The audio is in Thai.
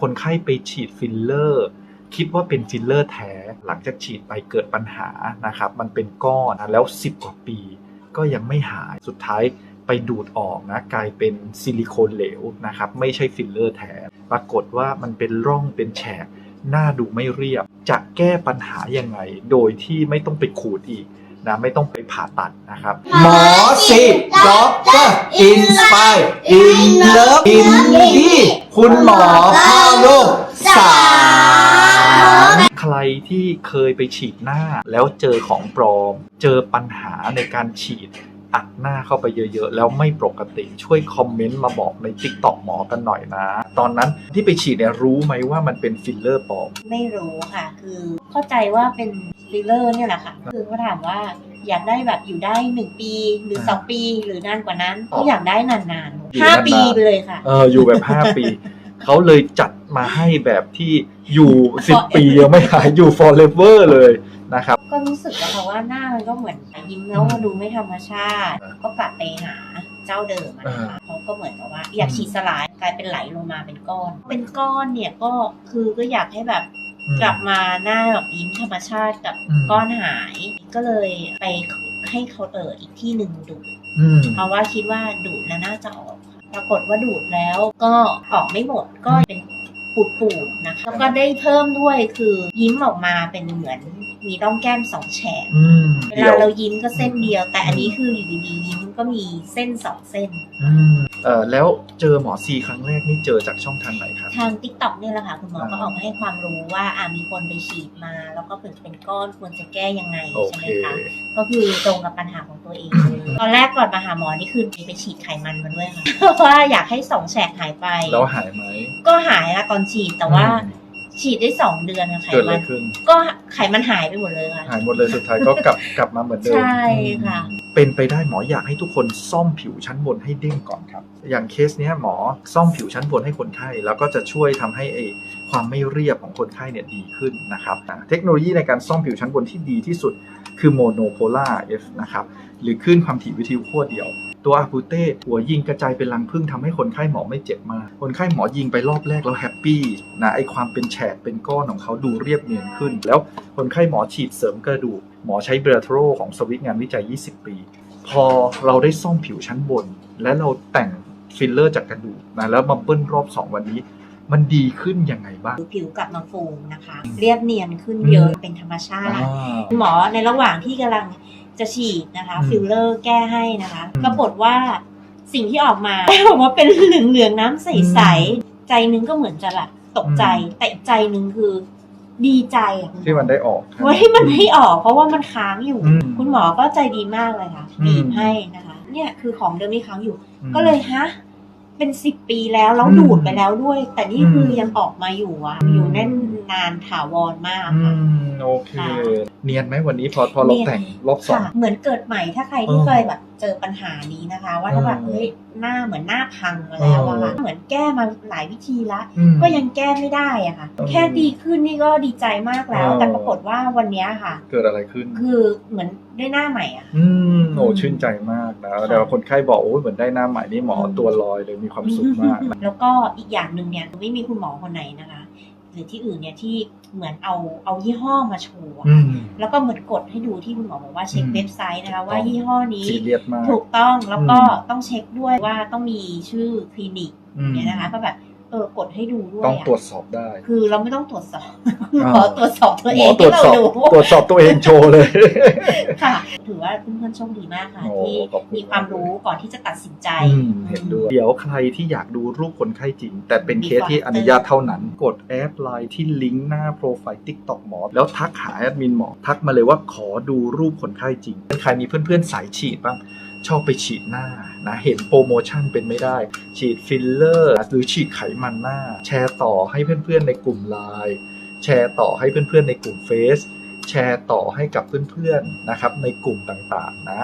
คนไข้ไปฉีดฟิลเลอร์ คิดว่าเป็นฟิลเลอร์แท้ หลังจากฉีดไปเกิดปัญหานะครับ มันเป็นก้อนนะแล้ว 10 กว่าปี ก็ยังไม่หายสุดท้ายไปดูดออกนะกลายเป็นซิลิโคนเหลวนะครับ ไม่ใช่ฟิลเลอร์แท้ปรากฏว่ามันเป็นร่องเป็นแฉกหน้าดูไม่เรียบ จะแก้ปัญหายังไง โดยที่ไม่ต้องไปขูดอีก นะไม่ต้องไปผ่าตัดนะครับ หมอสิด็อกเตอร์อินสปายอินเลิฟอินดีคุณหมอพ่อลูกสามใครที่เคยไปฉีดหน้าแล้วเจอของปลอม เจอปัญหาในการฉีดอัดหน้าเข้าไปเยอะๆ แล้วไม่ปกติช่วยคอมเมนต์มาบอกใน t ิ k t o k หมอกันหน่อยนะ ตอนนั้นที่ไปฉีดเนี่ยรู้ไหมว่ามันเป็นฟิลเลอร์ปลอม ไม่รู้ค่ะ คือเข้าใจว่าเป็น ฟิลเลอร์เนี่ยแหละค่ะ คือเขาถามว่าอยากได้แบบอยู่ได้หนึ่งปีหรือสองปีหรือนานกว่านั้นก็อยากได้นานอยู่ๆห้านานๆปีไปเลยค่ะ เอออยู่แบบ5ปีเขาเลยจัดมาให้แบบที่อยู่10ปียังไม่หายอยู่ forever เลยนะครับ ก็รู้สึกอะค่ะว่าหน้ามันก็เหมือนยิ้มแล้วมันดูไม่ธรรมชาติอ่าก็กลับไปหาเจ้าเดิมอะนะคะเขาก็เหมือนกับว่า อยากฉีดสลายกลายเป็นไหลลงมาเป็นก้อน เป็นก้อนเนี่ยก็คือก็อยากให้แบบ กลับมาหน้าแบบยิ้มธรรมชาติกับอืมก้อนหาย ก็เลยไปให้เขาเอออีกที่หนึ่งดูดอืมเพราะว่าคิดว่าดูดแล้วน่าจะออก ปรากฏว่าดูดแล้วก็ออกไม่หมดก็เป็นปูดๆนะคะแล้วก็ได้เพิ่มด้วยคือยิ้มออกมาเป็นเหมือนมีร่องแก้มสองแฉกอืมเวเดี๋ลายวเรายิ้มก็เส้นเดียว แต่อันนี้คืออยู่ดีๆยิ้มก็มีเส้นสองเส้นอืม เออแล้วเจอหมอซีครั้งแรกนี่เจอจากช่องทางไหนครับ ทางติ๊กต็อกเนี่ยแหละค่ะ คุณหมอก็อ่าออกมาให้ความรู้ว่าอ่ามีคนไปฉีดมา แล้วก็เป็นเป็นก้อนควรจะแก้ยังไงโอใช่ไหเคมคะก็คือตรงกับปัญหาของตัวเองเลยตอนแรกก่อนมาหาหมอนี่คือไปฉีดไขมันมาด้วยค่ะเพราะว่าอยากให้สองแฉกหายไป แล้วหายไหมก็หายอะตอนฉีดแต่ว่าอืม ฉีดได้สองเดือนค่ะไขเกิดอะไรมัน ขึ้น ก็ไขมันหายไปหมดเลยค่ะ หายหมดเลยสุดท้ายก็กลับ กลับมาเหมือนเดิมใช่ค่ะอืมเป็นไปได้หมออยากให้ทุกคนซ่อมผิวชั้นบนให้เด้งก่อนครับ อย่างเคสเนี้ยหมอซ่อมผิวชั้นบนให้คนไข้แล้วก็จะช่วยทำให้ไอความไม่เรียบของคนไข้เนี่ยดีขึ้นนะครับอะเทคโนโลยีในการซ่อมผิวชั้นบนที่ดีที่สุดคือโมโนโพล่า F นะครับหรือคลื่นความถี่วิทยุขั้วเดียว ตัวอาบูเต้หัวยิงกระจายเป็นรังผึ้งทำให้คนไข้หมอไม่เจ็บมาก คนไข้หมอยิงไปรอบแรกแล้วแฮปปี้นะไอความเป็นแฉกเป็นก้อนของเขาดูเรียบเนียนขึ้น แล้วคนไข้หมอฉีดเสริมกระดูกหมอใช้เบรโทรของสวิตงานวิจัย 20 ปี พอเราได้ซ่อมผิวชั้นบน และเราแต่งฟิลเลอร์จากกระดูกนะแล้วมาเบิ้ลรอบ 2 วันนี้มันดีขึ้นยังไงบ้าง ผิวกลับมาฟูนะคะ เรียบเนียนขึ้นเยอะเป็นธรรมชาติอ่าหมอในระหว่างที่กำลัง จะฉีดนะคะอืมฟิลเลอร์แก้ให้นะคะอืมปรากฏว่าสิ่งที่ออกมาออกมาเป็นเหลืองเหลืองๆน้ำใสๆใจหนึงก็เหมือนจะแบบตกใจ แต่อีกใจหนึงคือดีใจอะคุณหมอที่มันได้ออกว่าที่มันไม่ออก เพราะว่ามันค้างอยู่อืมคุณหมอก็ใจดีมากเลยค่ะอืมบีบให้นะคะ เนี่ยคือของเดิมที่ค้างอยู่อืมก็เลยฮะ เป็นสิบปีแล้วแล้วอืมดูดไปแล้วด้วย แต่นี่คืออมยังออกมาอยู่อะอืมอยู่แน่นนานถาวรมากอืค่ะมโอเคค่ะเนียนไหมวันนี้พอพอเราเนียนแต่งรอบสองค่ะเหมือนเกิดใหม่ถ้าใครที่เออเคยแบบเจอปัญหานี้นะคะ ว่าถ้าแบบเออเฮ้ยหน้าเหมือนหน้าพังมาแล้วอะค่ะเออเหมือนแก้มาหลายวิธีละอืมก็ยังแก้ไม่ได้อะค่ะเออแค่ดีขึ้นนี่ก็ดีใจมากแล้วเออแต่ปรากฏว่าวันเนี้ยค่ะ เกิดอะไรขึ้น คือเหมือนได้หน้าใหม่อะอืม โอ้อืมชื่นใจมากนะค่ะเดี๋ยวคนไข้บอกโอ้ยเหมือนได้หน้าใหม่นี่หมออมตัวลอยเลยมีความสุขมากนะแล้วก็อีกอย่างหนึ่งเนี่ยไม่มีคุณหมอคนไหนนะคะหรือที่อื่นเนี่ยที่เหมือนเอาเอายี่ห้อมาโชว์อะอืมแล้วก็เหมือนกดให้ดูที่คุณหมอบอกว่าเช็คอืมเว็บไซต์นะคะว่าต้องยี่ห้อนี้ซีเรียสมากถูกต้องแล้วก็อืมต้องเช็คด้วยว่าต้องมีชื่อคลินิกอืมเนี่ยนะคะก็แบบเออกดให้ดูด้วยต้องอะตรวจสอบได้ คือเราไม่ต้องตรวจสอบอ่าขอตรวจสอบตัวหเอมองตรที่วจเราสอบดูตรวจสอบตัวเองโชว์เลยค่ะ ถือว่าเพื่อนๆโชคดีมากค่ะโอ้ที่ขอบคุณมีความรู้ก่อนที่จะตัดสินใจอืมเห็นด้วยเดี๋ยวใครที่อยากดูรูปคนไข้จริง แต่เป็นเคสที่อนุญาตเท่านั้น กดแอดไลน์ที่ลิงก์หน้าโปรไฟล์ TikTok หมอ แล้วทักหาแอดมินหมอ ทักมาเลยว่าขอดูรูปคนไข้จริง ใครมีเพื่อนๆสายฉีดบ้าง ชอบไปฉีดหน้านะเห็นโปรโมชั่นเป็นไม่ได้ ฉีดฟิลเลอร์หรือฉีดไขมันหน้า แชร์ต่อให้เพื่อนๆในกลุ่มไลน์แชร์ต่อให้เพื่อนๆในกลุ่มเฟซแชร์ต่อให้กับเพื่อนๆนะครับในกลุ่มต่างๆนะ